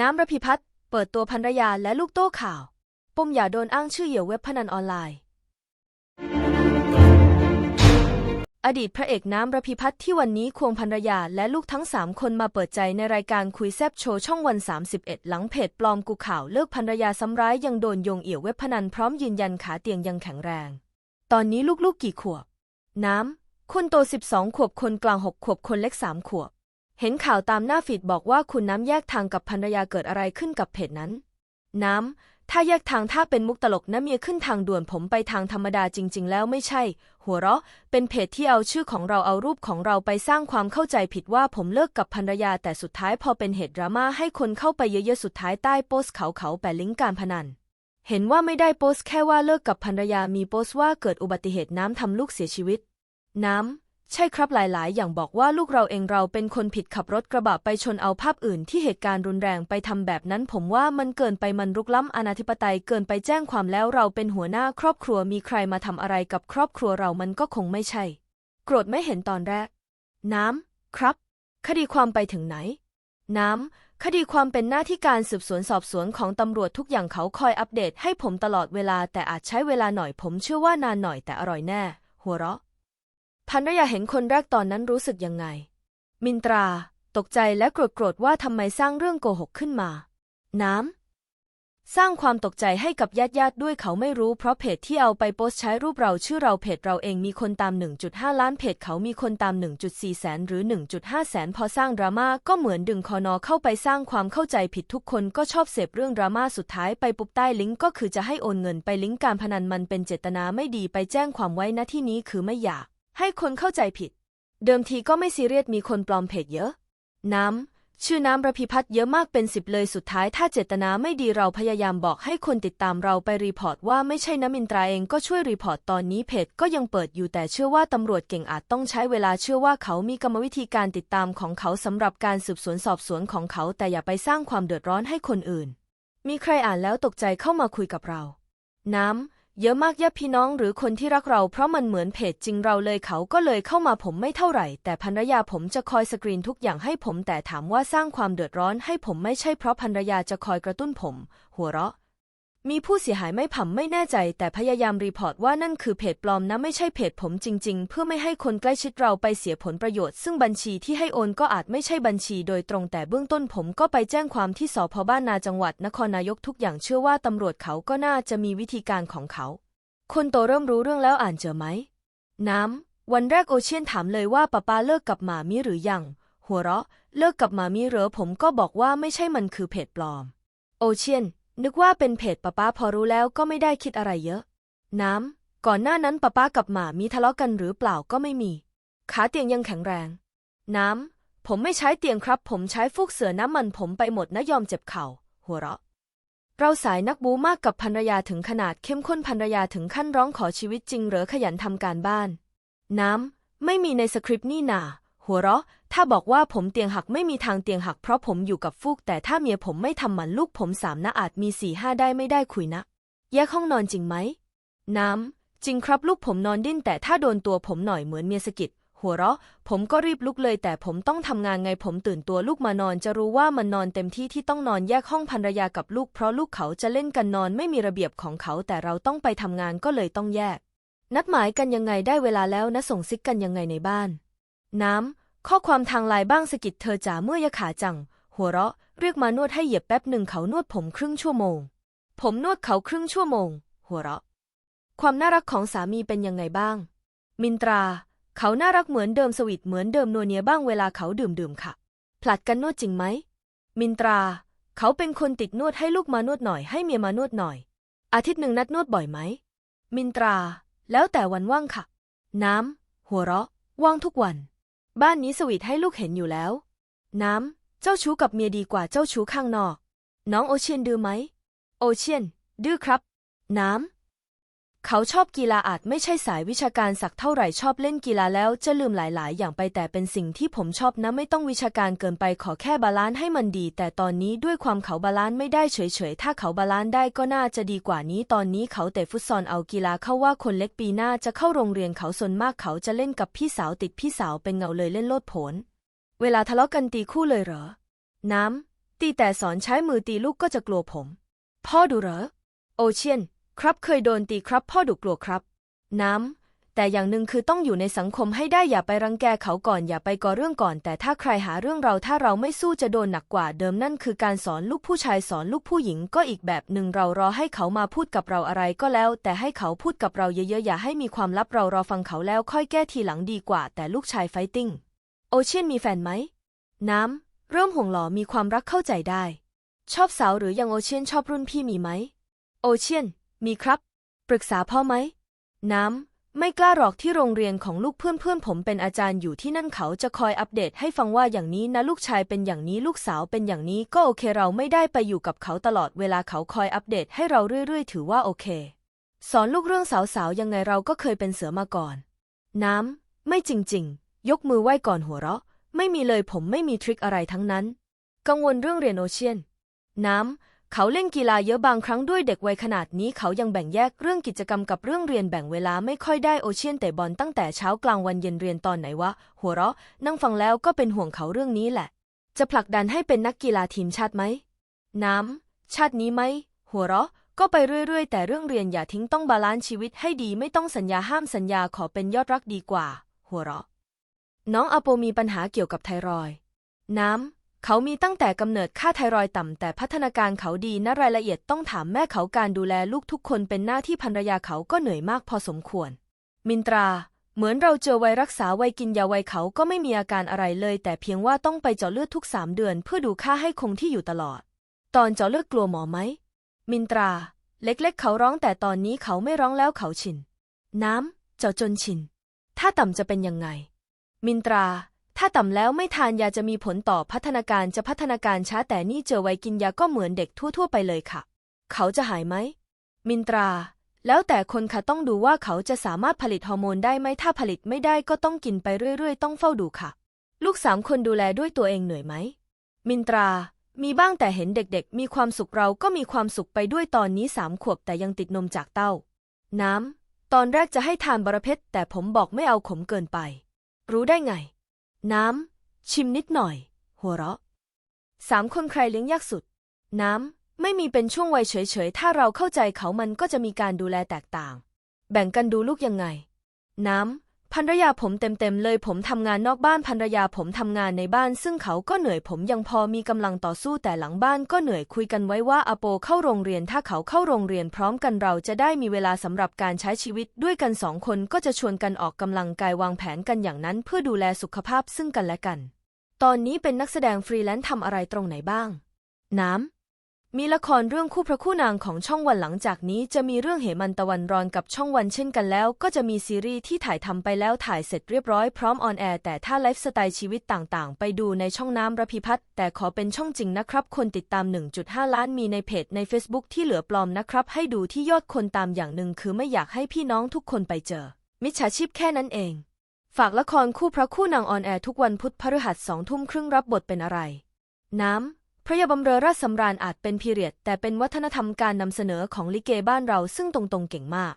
น้ำระพิพัฒน์เปิดตัวภรรยาและลูกโต้ข่าว ปมอย่าโดนอ้างชื่อเหยื่อเว็บพนันออนไลน์ อดีตพระเอกน้ำระพิพัฒน์ที่วันนี้ควงภรรยาและลูกทั้งสามคนมาเปิดใจในรายการคุยแซบโชว์ช่องวัน 31 หลังเพจปลอมกูข่าวเลิกภรรยาซ้ำร้ายยังโดนโยงเอี่ยวเว็บพนันพร้อมยืนยันขาเตียงยังแข็งแรง ตอนนี้ลูกๆกี่ขวบ น้ำคนโต 12 ขวบคนกลาง 6 ขวบคนเล็ก 3 ขวบ เห็นข่าวตามหน้าฟีดบอกว่าคุณน้ำแยกทางกับภรรยาเกิดอะไรขึ้นกับเพจนั้น น้ำ ถ้าแยกทางถ้าเป็นมุกตลกนะเมียขึ้นทางด่วนผมไปทางธรรมดาจริง ๆ แล้วไม่ใช่ หัวเราะ เป็นเพจที่เอาชื่อของเราเอารูปของเราไปสร้างความเข้าใจผิดว่าผมเลิกกับภรรยาแต่สุดท้ายพอเป็นเหตุดราม่าให้คนเข้าไปเยอะๆสุดท้ายใต้โพสเขาเขาแปะลิงก์การพนันเห็นว่าไม่ได้โพสแค่ว่าเลิกกับภรรยามีโพสว่าเกิดอุบัติเหตุน้ำทำลูกเสียชีวิต น้ำ ใช่ครับหลาย ๆ อย่างบอกว่าลูกเราเองเราเป็นคนผิดขับรถกระบะไปชนเอาภาพอื่นที่เหตุการณ์รุนแรงไปทำแบบนั้น ผมว่ามันเกินไปมันรุกล้ำอนาธิปไตยเกินไปแจ้งความแล้วเราเป็นหัวหน้าครอบครัวมีใครมาทำอะไรกับครอบครัวเรามันก็คงไม่ใช่ โกรธไม่เห็นตอนแรก น้ำ ครับ คดีความไปถึงไหน น้ำ คดีความเป็นหน้าที่การสืบสวนสอบสวนของตำรวจทุกอย่างเขาคอยอัปเดตให้ผมตลอดเวลาแต่อาจใช้เวลาหน่อยผมเชื่อว่านานหน่อยแต่อร่อยแน่ หัวเราะ ภรรยาเห็นคนแรกตอนนั้นรู้สึกยังไง มินตรา ตกใจและโกรธโกรธว่าทำไมสร้างเรื่องโกหกขึ้นมา น้ำ สร้างความตกใจให้กับญาติญาติด้วยเขาไม่รู้เพราะเพจที่เอาไปโพสต์ใช้รูปเราชื่อเราเพจเราเองมีคนตาม 1.5 ล้านเพจเขามีคนตาม 1.4 แสนหรือ 1.5 แสนพอสร้างดราม่าก็เหมือนดึงคอนอเข้าไปสร้างความเข้าใจผิดทุกคนก็ชอบเสพเรื่องดราม่าสุดท้ายไปปุ๊บใต้ลิงก์ก็คือจะให้โอนเงินไปลิงก์การพนันมันเป็นเจตนาไม่ดีไปแจ้งความไว้ณที่นี้คือไม่อยาก ให้คนเข้าใจผิด เดิมทีก็ไม่ซีเรียสมีคนปลอมเพจเยอะ น้ำ ชื่อน้ำประพิพัฒน์เยอะมากเป็นสิบเลยสุดท้าย ถ้าเจตนาไม่ดีเราพยายามบอกให้คนติดตามเราไปรีพอร์ตว่าไม่ใช่น้ำมินตราเองก็ช่วยรีพอร์ตตอนนี้เพจก็ยังเปิดอยู่แต่เชื่อว่าตำรวจเก่งอาจต้องใช้เวลาเชื่อว่าเขามีกรรมวิธีการติดตามของเขาสำหรับการสืบสวนสอบสวนของเขา แต่อย่าไปสร้างความเดือดร้อนให้คนอื่น มีใครอ่านแล้วตกใจเข้ามาคุยกับเรา น้ำ เยอะมากญาติพี่น้องหรือคนที่รักเราเพราะมันเหมือนเพจจริงเราเลยเขาก็เลยเข้ามาผมไม่เท่าไหร่ แต่ภรรยาผมจะคอยสกรีนทุกอย่างให้ผมแต่ถามว่าสร้างความเดือดร้อนให้ผมไม่ใช่เพราะภรรยาจะคอยกระตุ้นผม หัวเราะ มีผู้เสียหายไม่ผ่ำไม่แน่ใจ แต่พยายามรีพอร์ตว่านั่นคือเพจปลอมนะไม่ใช่เพจผมจริง ๆ เพื่อไม่ให้คนใกล้ชิดเราไปเสียผลประโยชน์ ซึ่งบัญชีที่ให้โอนก็อาจไม่ใช่บัญชีโดยตรงแต่เบื้องต้นผมก็ไปแจ้งความที่สพบ้านนาจังหวัดนครนายกทุกอย่างเชื่อว่าตำรวจเขาก็น่าจะมีวิธีการของเขา คนโตเริ่มรู้เรื่องแล้วอ่านเจอไหม น้ำ วันแรกโอเชียนถามเลยว่าป้าป้าเลิกกับหมามิหรือยัง หัวเราะ เลิกกับหมามิเหรอผมก็บอกว่าไม่ใช่มันคือเพจปลอม โอเชียน นึกว่าเป็นเพจป้าป้าพอรู้แล้วก็ไม่ได้คิดอะไรเยอะ น้ำ ก่อนหน้านั้นป้าป้ากับหมามีทะเลาะกันหรือเปล่าก็ไม่มี ขาเตียงยังแข็งแรง น้ำ ผมไม่ใช้เตียงครับ ผมใช้ฟูกเสือน้ำมันผมไปหมดนะยอมเจ็บเข่า หัวเราะ เราสายนักบูมากกับภรรยาถึงขนาดเข้มข้นภรรยาถึงขั้นร้องขอชีวิตจริงเหรอขยันทำการบ้าน น้ำ ไม่มีในสคริปต์นี่นา หัวเราะ ถ้าบอกว่าผมเตียงหักไม่มีทางเตียงหักเพราะผมอยู่กับฟูก แต่ถ้าเมียผมไม่ทำหมันลูกผมสามนะอาจมีสี่ห้าได้ไม่ได้คุยนะ แยกห้องนอนจริงไหม น้ำ จริงครับลูกผมนอนดิ้น แต่ถ้าโดนตัวผมหน่อยเหมือนเมียสะกิดหัวเราะ ผมก็รีบลุกเลย แต่ผมต้องทำงานไงผมตื่นตัวลูกมานอนจะรู้ว่ามันนอนเต็มที่ที่ต้องนอนแยกห้องภรรยากับลูก เพราะลูกเขาจะเล่นกันนอนไม่มีระเบียบของเขา แต่เราต้องไปทำงานก็เลยต้องแยก นัดหมายกันยังไงได้เวลาแล้วนะส่งซิกกันยังไงในบ้าน น้ำ ข้อความทางไลน์บ้างสะกิดเธอจ๋าเมื่อยขาจัง หัวเราะ เรียกมานวดให้เหยียบแป๊บหนึ่งเขานวดผมครึ่งชั่วโมง ผมนวดเขาครึ่งชั่วโมง หัวเราะ ความน่ารักของสามีเป็นยังไงบ้าง มินตรา เขาน่ารักเหมือนเดิมสวีทเหมือนเดิมนัวเนียบ้างเวลาเขาดื่มดื่มค่ะ ผลัดกันนวดจริงไหม มินตรา เขาเป็นคนติดนวดให้ลูกมานวดหน่อยให้เมียมานวดหน่อย อาทิตย์หนึ่งนัดนวดบ่อยไหม มินตรา แล้วแต่วันว่างค่ะ น้ำ หัวเราะ ว่างทุกวัน บ้านนี้สวีทให้ลูกเห็นอยู่แล้ว น้ำ เจ้าชู้กับเมียดีกว่าเจ้าชู้ข้างนอก น้องโอเชียนดื้อไหม โอเชียน ดื้อครับ น้ำ เขาชอบกีฬาอาจไม่ใช่สายวิชาการสักเท่าไหร่ชอบเล่นกีฬาแล้วจะลืมหลาย ๆ อย่างไปแต่เป็นสิ่งที่ผมชอบนะไม่ต้องวิชาการเกินไปขอแค่บาลานซ์ให้มันดี แต่ตอนนี้ด้วยความเขาบาลานซ์ไม่ได้เฉย ๆ ถ้าเขาบาลานซ์ได้ก็น่าจะดีกว่านี้ ตอนนี้เขาเตะฟุตซอลเอากีฬาเข้าว่าคนเล็กปีหน้าจะเข้าโรงเรียนเขาส่วนมากเขาจะเล่นกับพี่สาวติดพี่สาวเป็นเงาเลยเล่นโลดโผนเวลาทะเลาะกันตีคู่เลยเหรอ น้ำตีแต่สอนใช้มือตีลูกก็จะกลัวผม พ่อดูเหรอ โอเชียน ครับเคยโดนตีครับพ่อดุกลัวครับ น้ำ แต่อย่างหนึ่งคือต้องอยู่ในสังคมให้ได้อย่าไปรังแกเขาก่อนอย่าไปก่อเรื่องก่อน แต่ถ้าใครหาเรื่องเราถ้าเราไม่สู้จะโดนหนักกว่าเดิมนั่นคือการสอนลูกผู้ชายสอนลูกผู้หญิงก็อีกแบบหนึ่งเรารอให้เขามาพูดกับเราอะไรก็แล้ว แต่ให้เขาพูดกับเราเยอะๆอย่าให้มีความลับเรารอฟังเขาแล้วค่อยแก้ทีหลังดีกว่า แต่ลูกชายไฟติ้งโอเชียนมีแฟนไหมน้ำ เริ่มห่วงหรอมีความรักเข้าใจได้ ชอบสาวหรือยังโอเชียนชอบรุ่นพี่มีไหมโอเชียน มีครับ ปรึกษาพ่อไหม น้ำ ไม่กล้าหรอกที่โรงเรียนของลูกเพื่อนเพื่อนผมเป็นอาจารย์อยู่ที่นั่นเขาจะคอยอัปเดตให้ฟังว่าอย่างนี้นะลูกชายเป็นอย่างนี้ลูกสาวเป็นอย่างนี้ก็โอเคเราไม่ได้ไปอยู่กับเขาตลอดเวลาเขาคอยอัปเดตให้เราเรื่อยๆ ถือว่าโอเค สอนลูกเรื่องสาวๆยังไงเราก็เคยเป็นเสือมาก่อน น้ำ ไม่จริง ๆ ยกมือไหว้ก่อนหัวเราะ ไม่มีเลยผมไม่มีทริคอะไรทั้งนั้น กังวลเรื่องเรียนโอเชียน น้ำ เขาเล่นกีฬาเยอะบางครั้งด้วยเด็กวัยขนาดนี้เขายังแบ่งแยกเรื่องกิจกรรมกับเรื่องเรียนแบ่งเวลาไม่ค่อยได้โอเชียนเตะบอลตั้งแต่เช้ากลางวันเย็นเรียนตอนไหนวะ หัวเราะ นั่งฟังแล้วก็เป็นห่วงเขาเรื่องนี้แหละ จะผลักดันให้เป็นนักกีฬาทีมชาติไหม น้ำ ชาตินี้ไหม หัวเราะ ก็ไปเรื่อยๆ แต่เรื่องเรียนอย่าทิ้งต้องบาลานซ์ชีวิตให้ดีไม่ต้องสัญญาห้ามสัญญาขอเป็นยอดรักดีกว่า หัวเราะ น้องอโปมีปัญหาเกี่ยวกับไทรอย น้ำ เขามีตั้งแต่กำเนิดค่าไทรอยด์ต่ำแต่พัฒนาการเขาดีนะรายละเอียดต้องถามแม่เขาการดูแลลูกทุกคนเป็นหน้าที่ภรรยาเขาก็เหนื่อยมากพอสมควร มินตรา เหมือนเราเจอไวรักษาไวกินยาไวเขาก็ไม่มีอาการอะไรเลย แต่เพียงว่าต้องไปเจาะเลือดทุกสามเดือน เพื่อดูค่าให้คงที่อยู่ตลอด ตอนเจาะเลือดกลัวหมอไหม มินตรา เล็กๆ เขาร้องแต่ตอนนี้เขาไม่ร้องแล้วเขาชิน น้ำเจาะจนชิน ถ้าต่ำจะเป็นยังไง มินตรา ถ้าต่ำแล้วไม่ทานยาจะมีผลต่อพัฒนาการจะพัฒนาการช้าแต่นี่เจอไวกินยาก็เหมือนเด็กทั่ว ๆ ไปเลยค่ะ เขาจะหายไหม มินตรา แล้วแต่คนค่ะต้องดูว่าเขาจะสามารถผลิตฮอร์โมนได้ไหมถ้าผลิตไม่ได้ก็ต้องกินไปเรื่อย ๆ ต้องเฝ้าดูค่ะ ลูกสามคนดูแลด้วยตัวเองเหนื่อยไหม มินตรา มีบ้างแต่เห็นเด็กๆ มีความสุขเราก็มีความสุขไปด้วยตอนนี้สามขวบแต่ยังติดนมจากเต้า น้ำตอนแรกจะให้ทานบรเพชรแต่ผมบอกไม่เอาขมเกินไป รู้ได้ไง น้ำ ชิมนิดหน่อย หัวเราะสามคนใครเลี้ยงยากสุด น้ำ ไม่มีเป็นช่วงวัยเฉยๆ ถ้าเราเข้าใจเขามันก็จะมีการดูแลแตกต่าง แบ่งกันดูลูกยังไง น้ำ ภรรยาผมเต็มๆเลย ผมทำงานนอกบ้านภรรยาผมทำงานในบ้าน ซึ่งเขาก็เหนื่อยผมยังพอมีกำลังต่อสู้แต่หลังบ้านก็เหนื่อยคุยกันไว้ว่าอโปเข้าโรงเรียนถ้าเขาเข้าโรงเรียนพร้อมกันเราจะได้มีเวลาสำหรับการใช้ชีวิตด้วยกันสองคนก็จะชวนกันออกกำลังกายวางแผนกันอย่างนั้น เพื่อดูแลสุขภาพซึ่งกันและกัน ตอนนี้เป็นนักแสดงฟรีแลนซ์ทำอะไรตรงไหนบ้าง น้ำ มีละครเรื่องคู่พระคู่นางของช่องวันหลังจากนี้จะมีเรื่องเหมันตะวันรอนกับช่องวันเช่นกันแล้ว ก็จะมีซีรีส์ที่ถ่ายทำไปแล้วถ่ายเสร็จเรียบร้อยพร้อมออนแอร์แต่ถ้าไลฟ์สไตล์ชีวิตต่างๆ ไปดูในช่องน้ำระพิพัฒน์แต่ขอเป็นช่องจริงนะครับ คนติดตาม 1.5 ล้านมีในเพจใน Facebook ที่เหลือปลอมนะครับ ให้ดูที่ยอดคนตามอย่างหนึ่งคือไม่อยากให้พี่น้องทุกคนไปเจอ มิจฉาชีพแค่นั้นเอง ฝากละครคู่พระคู่นางออนแอร์ทุกวันพุธพฤหัสสองทุ่มครึ่งรับบทเป็นอะไร น้ำ พระยาบำเรอราชสำราญอาจเป็นพีเรียด แต่เป็นวัฒนธรรมการนำเสนอของลิเกบ้านเราซึ่งตรงๆเก่งมาก